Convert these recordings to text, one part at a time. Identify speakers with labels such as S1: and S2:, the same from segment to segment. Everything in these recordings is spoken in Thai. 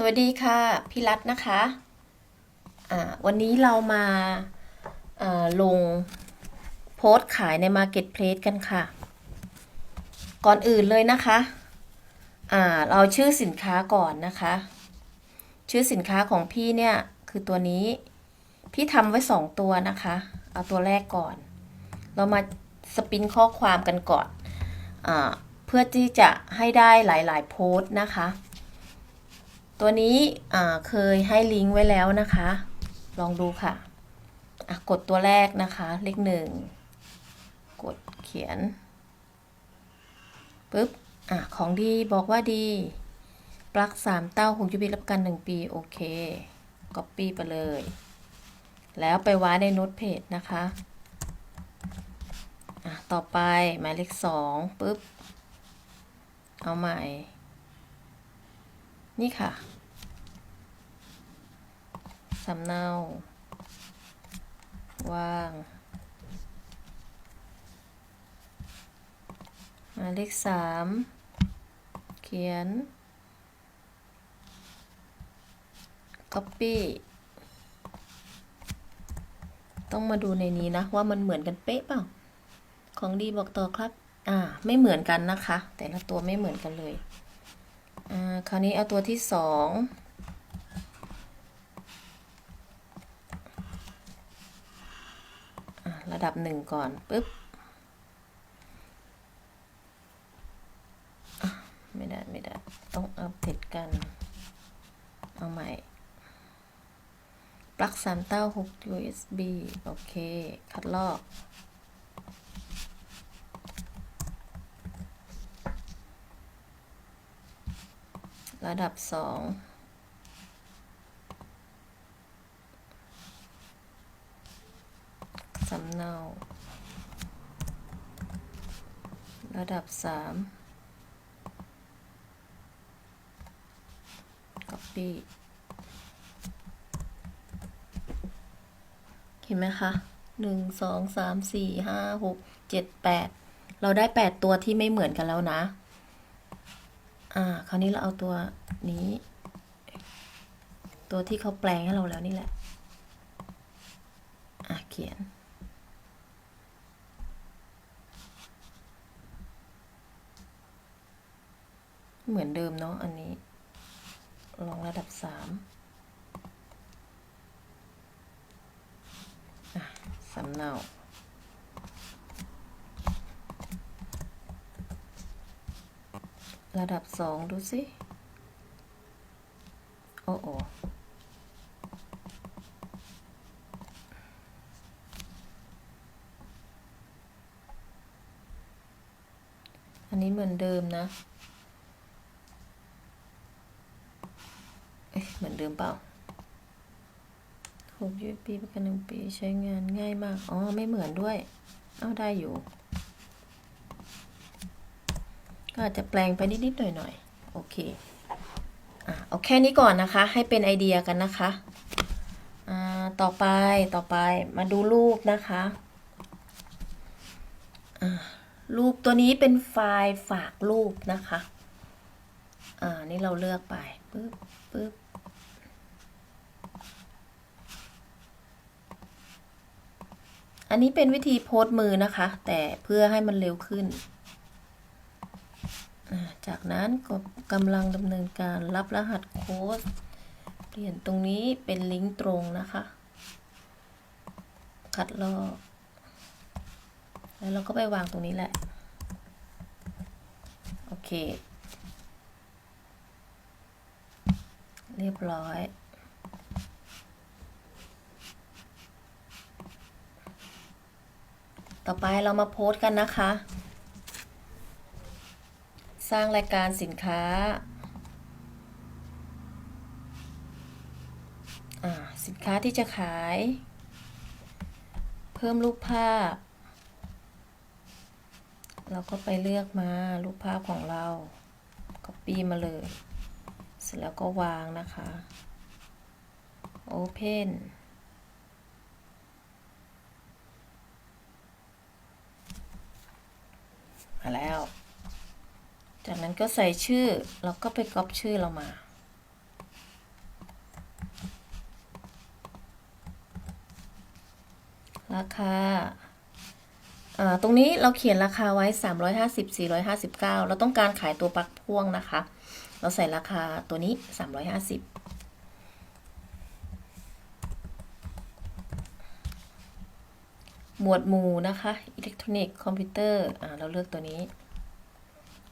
S1: สวัสดีค่ะ พี่รัตนะคะอ่าวันนี้เรามาาลงโพสต์ขายใน Marketplace กันค่ะ ก่อนอื่นเลยนะคะอ่าเราชื่อสินค้าก่อนนะคะ ชื่อสินค้าของพี่เนี่ย คือตัวนี้ พี่ทำไว้สองตัวนะคะ เอาตัวแรกก่อน เรามาสปินข้อความกันก่อนอเพื่อที่จะให้ได้หลาย ๆ โพสต์นะคะ ตัวนี้เคยให้ลิงก์ไว้แล้วนะคะ ลองดูค่ะะกดตัวแรกนะคะ เลขหนึ่ง กดเขียนปึ๊บอของดีบอกว่าดี ปลั๊กสามเต้าคงจะมีรับประกันหนึ่งปี โอเคก๊อปปี้ไปเลย แล้วไปว้าในโน้ตเพจนะคะะต่อไปหมายเลขสองปึ๊บ เอาใหม่ นี่ค่ะ สำเนาว่างหมายเลขสามเขียน copy ต้องมาดูในนี้นะ ว่ามันเหมือนกันเป๊ะเปล่า ของดีบอกต่อครับ อ่า ไม่เหมือนกันนะคะ แต่ละตัวไม่เหมือนกันเลย อ่า คราวนี้เอาตัวที่สองอะ ระดับหนึ่งก่อนปึ๊บไม่ได้ไม่ได้ ต้องอัปเดตกัน เอาใหม่ ปลั๊กสามเต้าหก USB โอเค คัดลอก ระดับสอง สำเนา ระดับสาม copy เห็นไหมคะหนึ่งสองสามสี่ห้าหกเจ็ดแปดเราได้แปดตัวที่ไม่เหมือนกันแล้วนะ อ่า คราวนี้เราเอาตัวนี้ ตัวที่เขาแปลงให้เราแล้วนี่แหละ อะเขียน เหมือนเดิมเนาะอันนี้ ลองระดับสามสำเนาระดับสองดูสิ โอ้โออันนี้เหมือนเดิมนะ เหมือนเดิมเปล่าหกยูปีประกันหนึ่งปีใช้งานง่ายมาก อ๋อ ไม่เหมือนด้วย เอาได้อยู่ ก็อาจจะแปลงไปนิดๆหน่อยๆ โอเค อะเอาแค่นี้ก่อนนะคะ ให้เป็นไอเดียกันนะคะ อ่า ต่อไป ต่อไป มาดูรูปนะคะ อ่า รูปตัวนี้เป็นไฟล์ฝากรูปนะคะ อ่า นี่เราเลือกไปปึ๊บปึ๊บ อันนี้เป็นวิธีโพสต์มือนะคะ แต่เพื่อให้มันเร็วขึ้น จากนั้นก็กำลังดำเนินการรับรหัสโค้ดเปลี่ยนตรงนี้เป็นลิงก์ตรงนะคะ คัดลอก แล้วเราก็ไปวางตรงนี้แหละ โอเค เรียบร้อย ต่อไปเรามาโพสต์กันนะคะ สร้างรายการสินค้า สินค้าที่จะขาย เพิ่มรูปภาพ เราก็ไปเลือกมารูปภาพของเรา Copy มาเลย เสร็จแล้วก็วางนะคะ Open าแล้ว จากนั้นก็ใส่ชื่อแล้วก็ไปก๊อปชื่อเรามา ราคาตรงนี้เราเขียนราคาไว้ 350 459 เราต้องการขายตัวปลั๊กพ่วงนะคะ เราใส่ราคาตัวนี้ 350 มวดหมู่นะคะอิเล็กทรอนิกส์คอมพิวเตอร์อ่าเราเลือกตัวนี้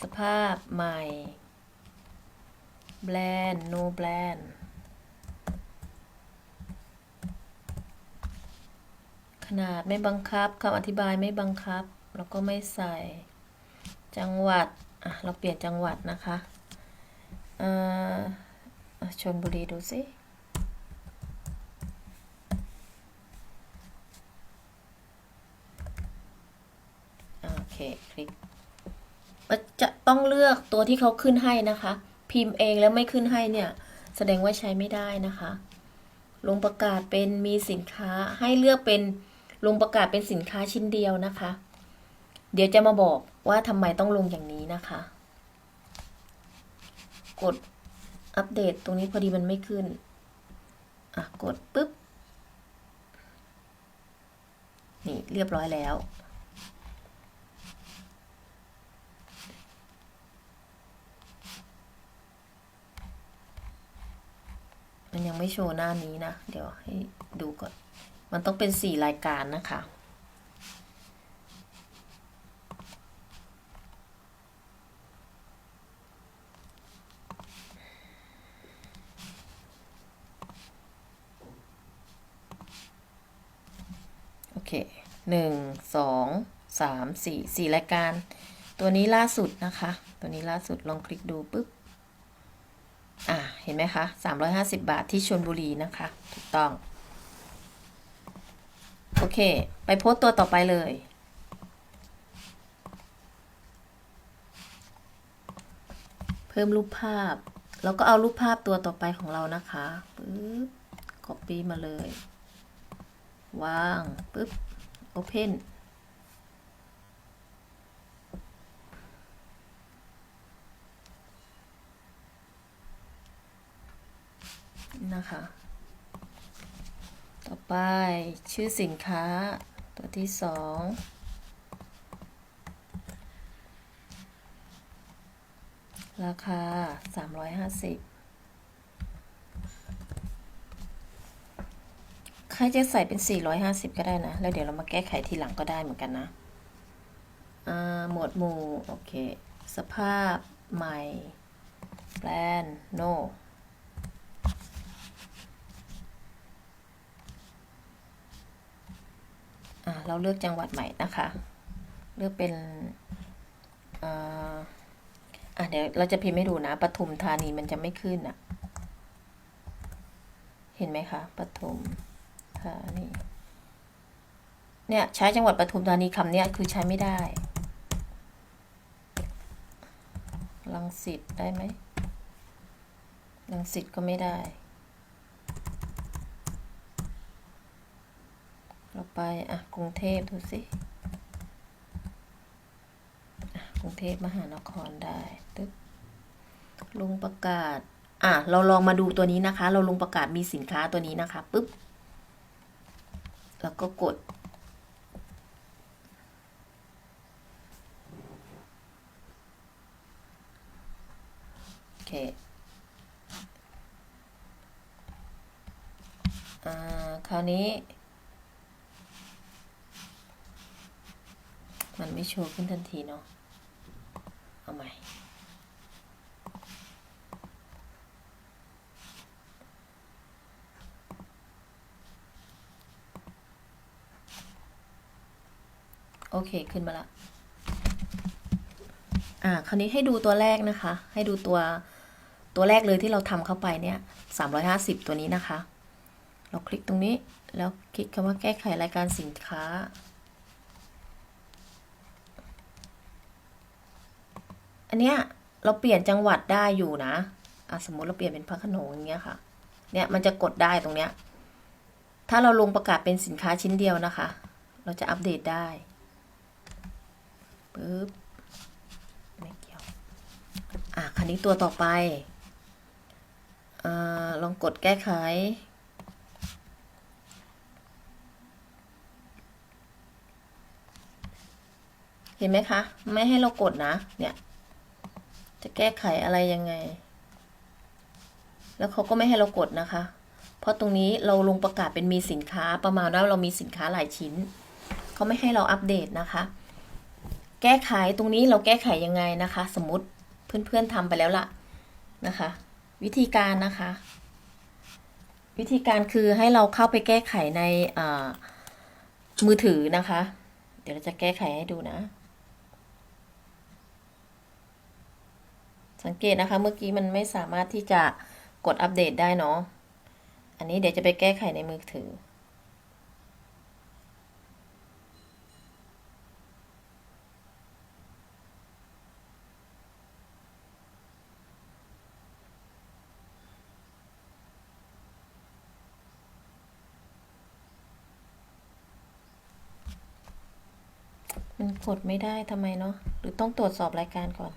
S1: สภาพใหม่แบรนด์ no แบรนด์ขนาดไม่บังคับคำอธิบายไม่บังคับ แล้วก็ไม่ใส่จังหวัดอะเราเปลี่ยนจังหวัดนะคะเอ่ออะชนบุรีดูสิ โอเคคลิกจะต้องเลือกตัวที่เขาขึ้นให้นะคะ พิมพ์เองแล้วไม่ขึ้นให้เนี่ย แสดงว่าใช้ไม่ได้นะคะ ลงประกาศเป็นมีสินค้าให้เลือกเป็นลงประกาศเป็นสินค้าชิ้นเดียวนะคะ เดี๋ยวจะมาบอกว่าทำไมต้องลงอย่างนี้นะคะ กดอัปเดตตรงนี้พอดีมันไม่ขึ้น อะ กดปุ๊บ นี่เรียบร้อยแล้ว มันยังไม่โชว์หน้านี้นะ เดี๋ยวให้ดูก่อน มันต้องเป็นสี่รายการนะคะ โอเคหนึ่งสองสามสี่สี่รายการ ตัวนี้ล่าสุดนะคะ ตัวนี้ล่าสุดลองคลิกดูปุ๊บ ห็นไหมคะ350 บาทที่ชนบุรีนะคะ ถูกต้อง โอเค ไปโพสต์ตัวต่อไปเลย เพิ่มรูปภาพ แล้วก็เอารูปภาพตัวต่อไปของเรานะคะปึ๊บ copy มาเลย วางปึ๊บ open นะคะ ต่อไปชื่อสินค้าตัวที่สองราคา 350 ใครจะใส่เป็น 450 ก็ได้นะ แล้วเดี๋ยวเรามาแก้ไขทีหลังก็ได้เหมือนกันนะ หมวดหมู่ โอเค สภาพใหม่ แบรนด์ no อะ เราเลือกจังหวัดใหม่นะคะ เลือกเป็นอ่าอะเดี๋ยวเราจะพิมพ์ให้ดูนะปทุมธานีมันจะไม่ขึ้นอะเห็นไหมคะปทุมธานีเนี่ยใช้จังหวัดปทุมธานีคำเนี้ยคือใช้ไม่ได้ลังสิตได้ไหมลังสิตก็ไม่ได้ เราไป อะ กรุงเทพดูสิกรุงเทพมหานครได้ตึ๊บลงประกาศ อะ เราลองมาดูตัวนี้นะคะ เราลงประกาศมีสินค้าตัวนี้นะคะปุ๊บ แล้วก็กด โอเค อ่า คราวนี้ มันไม่โช ว์ขึ้นทันทีเนาะ เอาใหม่ โอเค ขึ้นมาละ อ่า คราวนี้ให้ดูตัวแรกนะคะ ให้ดูตัวตัวแรกเลยที่เราทำเข้าไปเนี่ยสามร้อยห้าสิบตัวนี้นะคะ เราคลิกตรงนี้แล้วคลิกคำว่าแก้ไขรายการสินค้า อันเนี้ยเราเปลี่ยนจังหวัดได้อยู่นะอะสมมติเราเปลี่ยนเป็นพระขนงอย่างเงี้ยค่ะ เนี่ยมันจะกดได้ตรงเนี้ย ถ้าเราลงประกาศเป็นสินค้าชิ้นเดียวนะคะ เราจะอัปเดตได้ปึ๊บไม่เกี่ยว อะคันนี้ตัวต่อไปอ่าลองกดแก้ไข เห็นไหมคะ ไม่ให้เรากดนะ เนี่ย จะแก้ไขอะไรยังไง แล้วเขาก็ไม่ให้เรากดนะคะ เพราะตรงนี้เราลงประกาศเป็นมีสินค้าประมาณว่าเรามีสินค้าหลายชิ้น เขาไม่ให้เราอัปเดตนะคะ แก้ไขตรงนี้เราแก้ไขยังไงนะคะ สมมติเพื่อนๆทำไปแล้วล่ะนะคะ วิธีการนะคะ วิธีการคือให้เราเข้าไปแก้ไขในมือถือนะคะ เดี๋ยวเราจะแก้ไขให้ดูนะ สังเกตนะคะเมื่อกี้มันไม่สามารถที่จะกดอัปเดตได้เนาะ อันนี้เดี๋ยวจะไปแก้ไขในมือถือ มันกดไม่ได้ทำไมเนาะ หรือต้องตรวจสอบรายการก่อน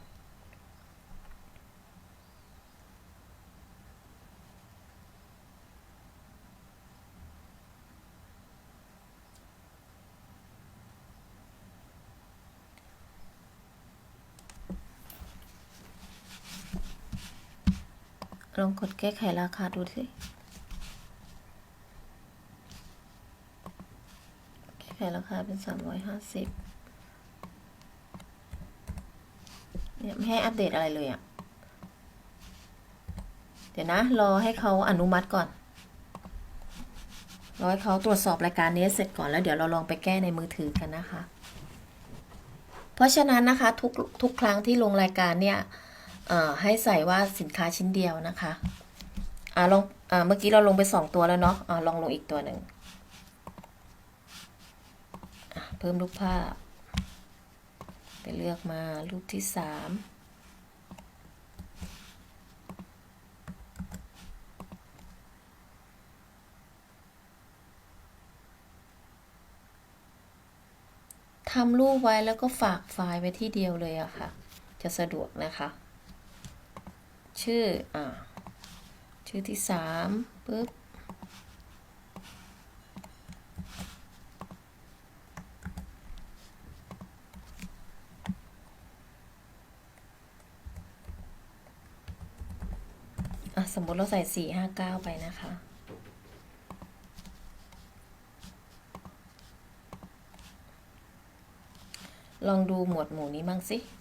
S1: กดแก้ไขราคาดูสิ แก้ไขราคาเป็นสามร้อยห้าสิบเนี่ยไม่ให้อัปเดตอะไรเลยอะ่ะ เดี๋ยวนะ รอให้เขาอนุมัติก่อน รอให้เขาตรวจสอบรายการนี้เสร็จก่อนแล้วเดี๋ยวเราลองไปแก้ในมือถือกันนะคะ เพราะฉะนั้นนะคะทุกทุกครั้งที่ลงรายการเนี่ย ให้ใส่ว่าสินค้าชิ้นเดียวนะคะอ่าลองอ่าเมื่อกี้เราลงไปสองตัวแล้วเนาะอ่าลองลงอีกตัวหนึ่งเพิ่มรูปภาพ ไปเลือกมารูปที่สามทำรูปไว้แล้วก็ฝากไฟล์ไว้ที่เดียวเลยอะค่ะ จะสะดวกนะคะ ชื่ออ่าชื่อที่สามปุ๊บอะสมมติเราใส่สี่ห้าเก้าไปนะคะ ลองดูหมวดหมู่นี้บ้างสิเพ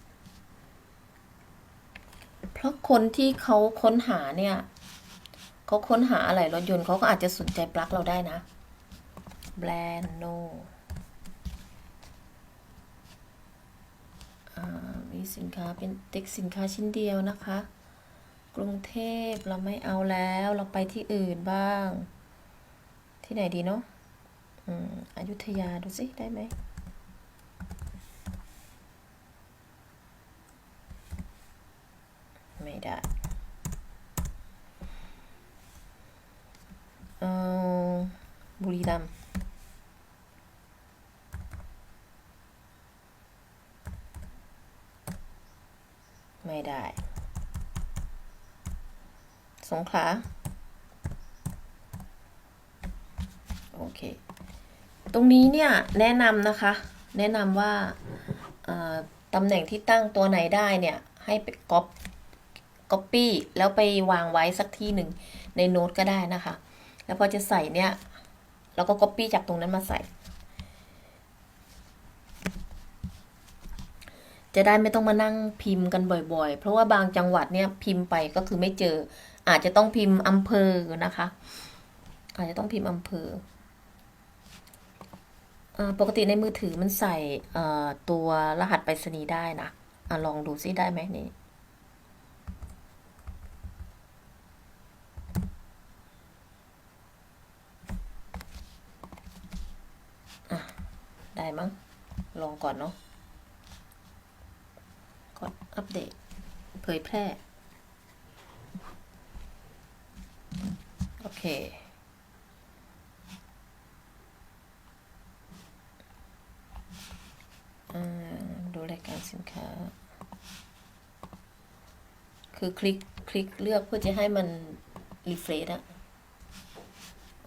S1: ราะคนที่เขาค้นหาเนี่ยเขาค้นหาอะไรรถยนต์เขาก็อาจจะสนใจปลั๊กเราได้นะแบรนด์โนมีสินค้าเป็นเต็กสินค้าชิ้นเดียวนะคะ กรุงเทพเราไม่เอาแล้วเราไปที่อื่นบ้าง ที่ไหนดีเนาะอืมอยุธยาดูสิได้ไหม ไม่ได้เออบุรีรัมย์ไม่ได้ สงขลาโอเค ตรงนี้เนี่ยแนะนำนะคะ แนะนำว่าตำแหน่งที่ตั้งตัวไหนได้เนี่ย ให้ไปก๊อป Copy แล้วไปวางไว้สักที่หนึ่งในโน้ตก็ได้นะคะ แล้วพอจะใส่เนี่ย เราก็ Copy จากตรงนั้นมาใส่ จะได้ไม่ต้องมานั่งพิมพ์กันบ่อยๆ เพราะว่าบางจังหวัดเนี่ยพิมพ์ไปก็คือไม่เจอ อาจจะต้องพิมพ์อำเภอนะคะ อาจจะต้องพิมพ์อำเภอปกติในมือถือมันใส่ตัวรหัสไปรษณีย์ได้นะอะลองดูซิได้ไหมนี่ มั้ง ลองก่อนเนาะกดอัปเดต เผยแพร่ โอเค ดูรายการสินค้า คือคลิก คลิกเลือกเพื่อจะให้มัน รีเฟรชอะ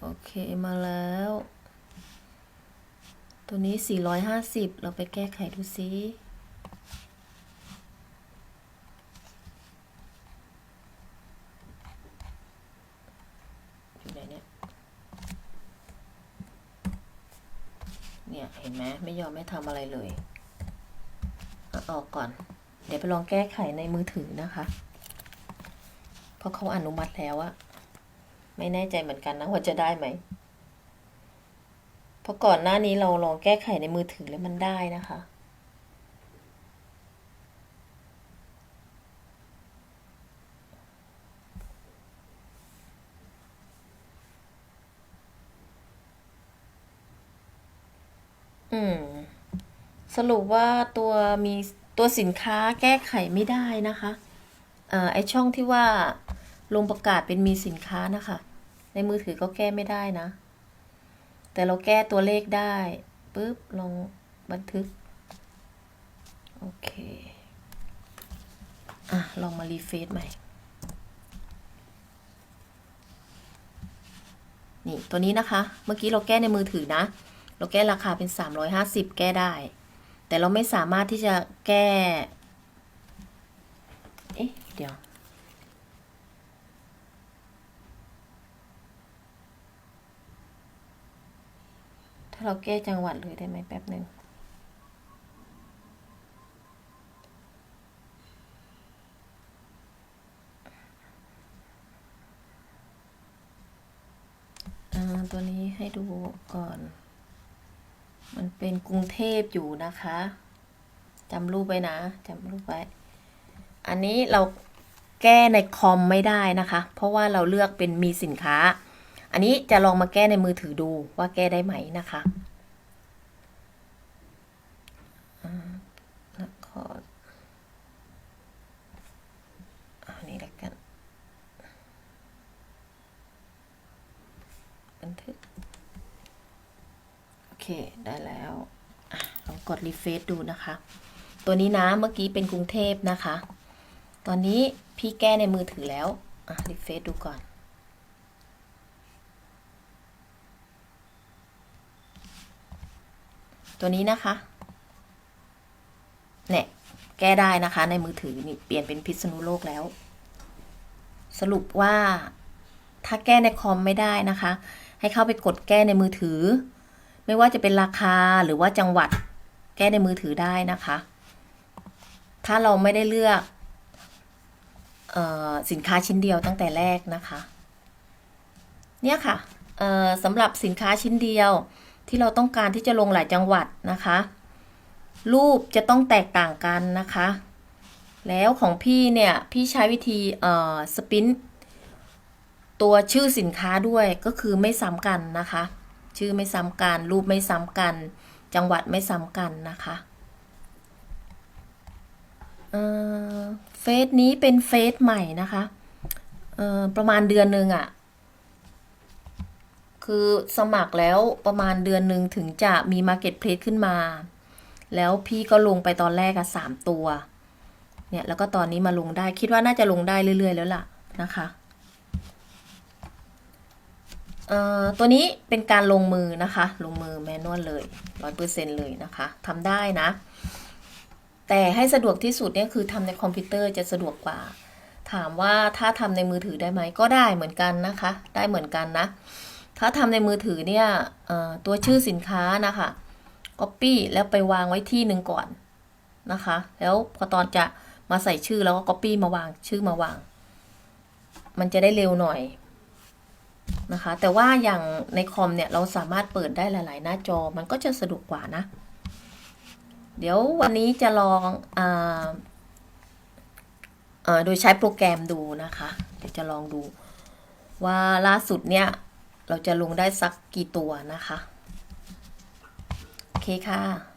S1: โอเค มาแล้ว ตัวนี้ 450 เราไปแก้ไขดูซิอยู่ไหนเนี่ย เนี่ย เห็นไหมไม่ยอมไม่ทำอะไรเลยเอออกก่อน เดี๋ยวไปลองแก้ไขในมือถือนะคะ เพราะเขาอนุมัติแล้วอะไม่แน่ใจเหมือนกันนะว่าจะได้ไหม เพราะก่อนหน้านี้เราลองแก้ไขในมือถือแล้วมันได้นะคะ อืม สรุปว่าตัวมีตัวสินค้าแก้ไขไม่ได้นะคะเอ่อไอช่องที่ว่าลงประกาศเป็นมีสินค้านะคะ ในมือถือก็แก้ไม่ได้นะ แต่เราแก้ตัวเลขได้ปุ๊บลองบันทึก โอเค อะ ลองมารีเฟซใหม่ นี่ ตัวนี้นะคะ เมื่อกี้เราแก้ในมือถือนะ เราแก้ราคาเป็น 350 แก้ได้ แต่เราไม่สามารถที่จะแก้ เอ๊ะ เดี๋ยว ถ้าเราแก้จังหวัดเลยได้ไหมแป๊บหนึ่งตัวนี้ให้ดูก่อน มันเป็นกรุงเทพอยู่นะคะจำรูปไว้นะจำรูปไว้ อันนี้เราแก้ในคอมไม่ได้นะคะ เพราะว่าเราเลือกเป็นมีสินค้า อันนี้จะลองมาแก้ในมือถือดูว่าแก้ได้ไหมนะคะอ่านครอันนี้แล้วกัน บันทึก โอเค ได้แล้วลองกดรีเฟซดูนะคะ ตัวนี้นะเมื่อกี้เป็นกรุงเทพนะคะ ตอนนี้พี่แก้ในมือถือแล้ว อะรีเฟซดูก่อน ตัวนี้นะคะเนี่ยแก้ได้นะคะ ในมือถือนี่เปลี่ยนเป็นพิษณุโลกแล้ว สรุปว่าถ้าแก้ในคอมไม่ได้นะคะ ให้เข้าไปกดแก้ในมือถือ ไม่ว่าจะเป็นราคาหรือว่าจังหวัดแก้ในมือถือได้นะคะ ถ้าเราไม่ได้เลือกออสินค้าชิ้นเดียวตั้งแต่แรกนะคะ เนี่ยค่ะสำหรับสินค้าชิ้นเดียว ที่เราต้องการที่จะลงหลายจังหวัดนะคะ รูปจะต้องแตกต่างกันนะคะ แล้วของพี่เนี่ย พี่ใช้วิธีเอ่อสปินตัวชื่อสินค้าด้วยก็คือไม่ซ้ำกันนะคะ ชื่อไม่ซ้ำกัน รูปไม่ซ้ำกัน จังหวัดไม่ซ้ำกันนะคะเอ่อเฟซนี้เป็นเฟซใหม่นะคะเอ่อประมาณเดือนหนึ่งอะ่ะ คือสมัครแล้วประมาณเดือนหนึ่งถึงจะมี Marketplace ขึ้นมา แล้วพี่ก็ลงไปตอนแรกอะสามตัว เนี่ยแล้วก็ตอนนี้มาลงได้คิดว่าน่าจะลงได้เรื่อยๆ แล้วล่ะนะคะตัวนี้เป็นการลงมือนะคะ ลงมือแมนนวลเลยร้อยเปอร์เซ็นเลยนะคะทำได้นะ แต่ให้สะดวกที่สุดเนี่ยคือทำในคอมพิวเตอร์จะสะดวกกว่า ถามว่าถ้าทำในมือถือได้ไหมก็ได้เหมือนกันนะคะ ได้เหมือนกันนะ ถ้าทำในมือถือเนี่ยตัวชื่อสินค้านะคะ Copy แล้วไปวางไว้ที่หนึ่งก่อนนะคะ แล้วพอตอนจะมาใส่ชื่อแล้วก็ Copy มาวางชื่อมาวาง มันจะได้เร็วหน่อยนะคะ แต่ว่าอย่างในคอมเนี่ยเราสามารถเปิดได้หลาย ๆ หน้าจอมันก็จะสะดวกกว่านะ เดี๋ยววันนี้จะลองอาเอ่อโดยใช้โปรแกรมดูนะคะ เดี๋ยวจะลองดูว่าล่าสุดเนี่ย เราจะลงได้สักกี่ตัวนะคะ โอเคค่ะ